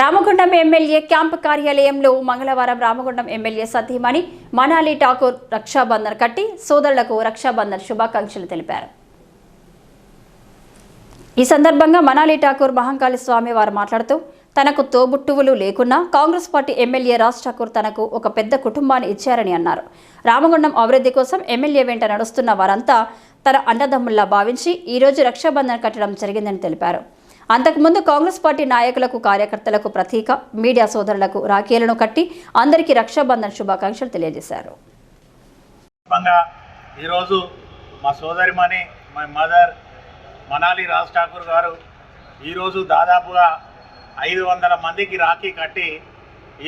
Ramagundam MLA camp కార్యాలయంలో మంగళవారం Ramagundam MLA సతీమణి మనాలి ఠాకూర్ రక్షాబంధన్ కట్టి సోదరులకు రక్షాబంధన్ శుభాకాంక్షలు తెలిపారు. ఈ సందర్భంగా మనాలి ఠాకూర్ మహంకాళి స్వామి వారు మాట్లాడుతూ తనకు తోబుట్టువులు లేకున్నా Congress party MLA Raj Thakur తనకు ఒక పెద్ద కుటుంబాన్ని ఇచ్చారని అన్నారు. రామగుండం అభివృద్ధి కోసం ఎమ్మెల్యే వెంట నడుస్తున్న వారంతా తన అన్నదమ్ముల్లా భావించి ఈరోజు రక్షాబంధన్ కట్టడం జరిగిందని తెలిపారు. అంతకుముందు కాంగ్రెస్ పార్టీ నాయకులకు కార్యకర్తలకు ప్రతీక మీడియా సోదరులకు రాఖీలను కట్టి అందరికీ రక్షాబంధన్ శుభాకాంక్షలు తెలియజేశారు. ఈరోజు మా సోదరిమణి మా మదర్ మనాలి రాజ్ ఠాకూర్ గారు ఈరోజు దాదాపుగా ఐదు వందల మందికి రాఖీ కట్టి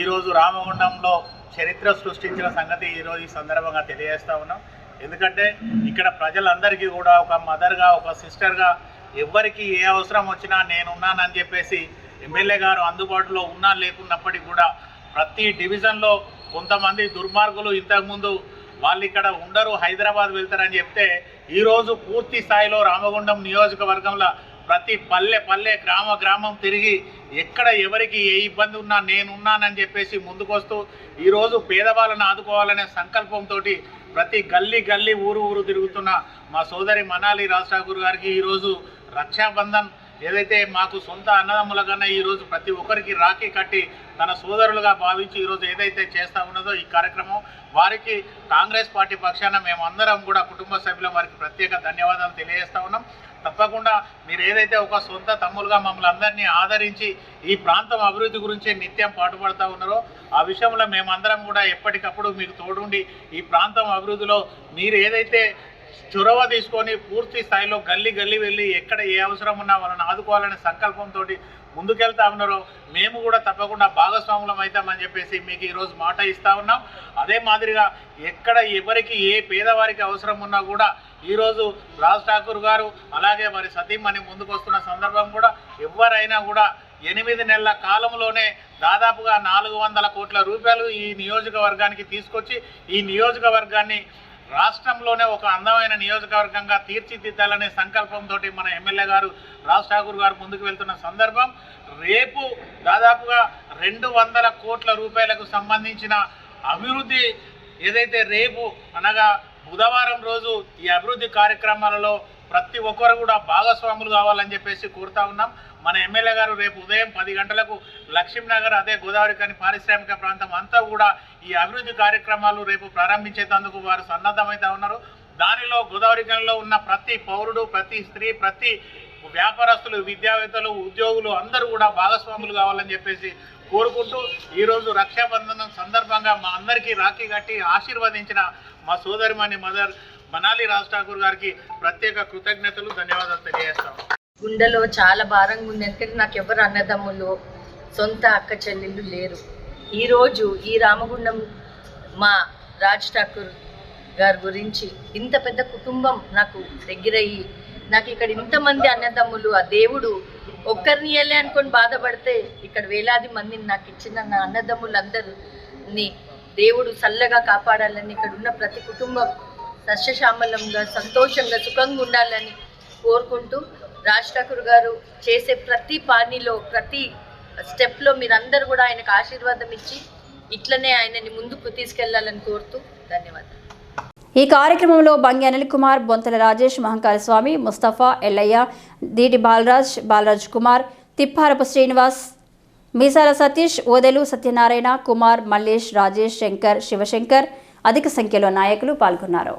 ఈరోజు రామగుండంలో చరిత్ర సృష్టించిన సంగతి ఈరోజు ఈ సందర్భంగా తెలియజేస్తా ఉన్నాం. ఎందుకంటే ఇక్కడ ప్రజలందరికీ కూడా ఒక మదర్గా ఒక సిస్టర్గా ఎవరికి ఏ అవసరం వచ్చినా నేనున్నానని చెప్పేసి ఎమ్మెల్యే గారు అందుబాటులో ఉన్నా లేకున్నప్పటికీ కూడా ప్రతి డివిజన్లో కొంతమంది దుర్మార్గులు ఇంతకుముందు వాళ్ళు ఇక్కడ ఉండరు హైదరాబాద్ వెళ్తారని చెప్తే ఈరోజు పూర్తి స్థాయిలో రామగుండం నియోజకవర్గంలో ప్రతి పల్లె పల్లె గ్రామ గ్రామం తిరిగి ఎక్కడ ఎవరికి ఏ ఇబ్బంది ఉన్నా నేనున్నానని చెప్పేసి ముందుకొస్తూ ఈరోజు పేదవాళ్ళని ఆదుకోవాలనే సంకల్పంతో ప్రతి గల్లీ గల్లీ ఊరు ఊరు తిరుగుతున్న మా సోదరి మనాలి రాజ్ గారికి ఈరోజు రక్షాబంధన్ ఏదైతే మాకు సొంత అన్నదమ్ముల కన్నా ఈరోజు ప్రతి ఒక్కరికి రాఖీ కట్టి తన సోదరులుగా భావించి ఈరోజు ఏదైతే చేస్తూ ఉన్నదో ఈ కార్యక్రమం వారికి కాంగ్రెస్ పార్టీ పక్షాన మేమందరం కూడా కుటుంబ సభ్యుల వారికి ప్రత్యేక ధన్యవాదాలు తెలియజేస్తా ఉన్నాం. తప్పకుండా మీరు ఏదైతే ఒక సొంత తమ్ములుగా మమ్మల్ని అందరినీ ఆదరించి ఈ ప్రాంతం అభివృద్ధి గురించి నిత్యం పాటుపడతా ఉన్నారో ఆ విషయంలో మేమందరం కూడా ఎప్పటికప్పుడు మీకు తోడుండి ఈ ప్రాంతం అభివృద్ధిలో మీరు ఏదైతే చొరవ తీసుకొని పూర్తి స్థాయిలో గల్లీ గల్లీ వెళ్ళి ఎక్కడ ఏ అవసరం ఉన్నా వాళ్ళని ఆదుకోవాలనే సంకల్పంతో ముందుకెళ్తా ఉన్నారో మేము కూడా తప్పకుండా భాగస్వాములం అవుతామని చెప్పేసి మీకు ఈరోజు మాట ఇస్తా ఉన్నాం. అదే మాదిరిగా ఎక్కడ ఎవరికి ఏ పేదవారికి అవసరం ఉన్నా కూడా ఈరోజు రాజ్ ఠాకూర్ గారు అలాగే వారి సతీమణి ముందుకు వస్తున్న సందర్భం కూడా ఎవరైనా కూడా ఎనిమిది నెలల కాలంలోనే దాదాపుగా నాలుగు వందల కోట్ల రూపాయలు ఈ నియోజకవర్గానికి తీసుకొచ్చి ఈ నియోజకవర్గాన్ని రాష్ట్రంలోనే ఒక అందమైన నియోజకవర్గంగా తీర్చిదిద్దాలనే సంకల్పంతో మన ఎమ్మెల్యే గారు రాజ్ ఠాకూర్ గారు ముందుకు వెళ్తున్న సందర్భం రేపు దాదాపుగా రెండు వందల కోట్ల రూపాయలకు సంబంధించిన అభివృద్ధి ఏదైతే రేపు అనగా బుధవారం రోజు ఈ అభివృద్ధి కార్యక్రమాలలో ప్రతి ఒక్కరు కూడా భాగస్వాములు కావాలని చెప్పేసి కోరుతా ఉన్నాం. మన ఎమ్మెల్యే గారు రేపు ఉదయం పది గంటలకు లక్ష్మీనగర్ అదే గోదావరి కానీ పారిశ్రామిక ప్రాంతం అంతా కూడా ఈ అభివృద్ధి కార్యక్రమాలు రేపు ప్రారంభించేందుకు వారు సన్నద్ధమవుతా ఉన్నారు. దానిలో గోదావరి ఖనిలో ఉన్న ప్రతి పౌరుడు ప్రతి స్త్రీ ప్రతి వ్యాపారస్తులు విద్యావేత్తలు ఉద్యోగులు అందరూ కూడా భాగస్వాములు కావాలని చెప్పేసి కోరుకుంటూ ఈరోజు రక్షాబంధనం సందర్భంగా మా అందరికీ రాఖీ కట్టి ఆశీర్వదించిన మా సోదరిమణి మదర్ మనాలి రాజ్ ఠాకూర్ గారికి ప్రత్యేక కృతజ్ఞతలు ధన్యవాదాలు తెలియజేస్తాం. గుండెలో చాలా భారంగా ఉంది. ఎందుకంటే నాకు ఎవరు అన్నదమ్ములు సొంత అక్క చెల్లెళ్ళు లేరు. ఈరోజు ఈ రామగుండం మా రాజ్ ఠాకూర్ గారి గురించి ఇంత పెద్ద కుటుంబం నాకు దగ్గరయ్యి నాకు ఇక్కడ ఇంతమంది అన్నదమ్ములు ఆ దేవుడు ఒక్కరిని వెళ్ళే అనుకొని బాధపడితే ఇక్కడ వేలాది మందిని నాకు ఇచ్చిన నా అన్నదమ్ములందరినీ దేవుడు చల్లగా కాపాడాలని ఇక్కడ ఉన్న ప్రతి కుటుంబం సస్యశ్యామలంగా సంతోషంగా సుఖంగా ఉండాలని కోరుకుంటూ రాజ్ ఠాకూర్ గారు చేసే ప్రతి పానీలో ప్రతి స్టెప్లో మీరందరూ కూడా ఆయనకు ఆశీర్వాదం ఇచ్చి ఇట్లనే ఆయనని ముందుకు తీసుకెళ్ళాలని కోరుతూ ధన్యవాదాలు. ఈ కార్యక్రమంలో బంగి అనిల్ కుమార్ బొంతల రాజేష్ మహంకాళ స్వామి ముస్తఫా ఎల్లయ్య దీటి బాలరాజ్ బాలరాజ్ కుమార్ తిప్పారపు శ్రీనివాస్ మీసాల సతీష్ ఓదెలు సత్యనారాయణ కుమార్ మల్లేష్ రాజేష్ శంకర్ శివశంకర్ అధిక సంఖ్యలో నాయకులు పాల్గొన్నారు.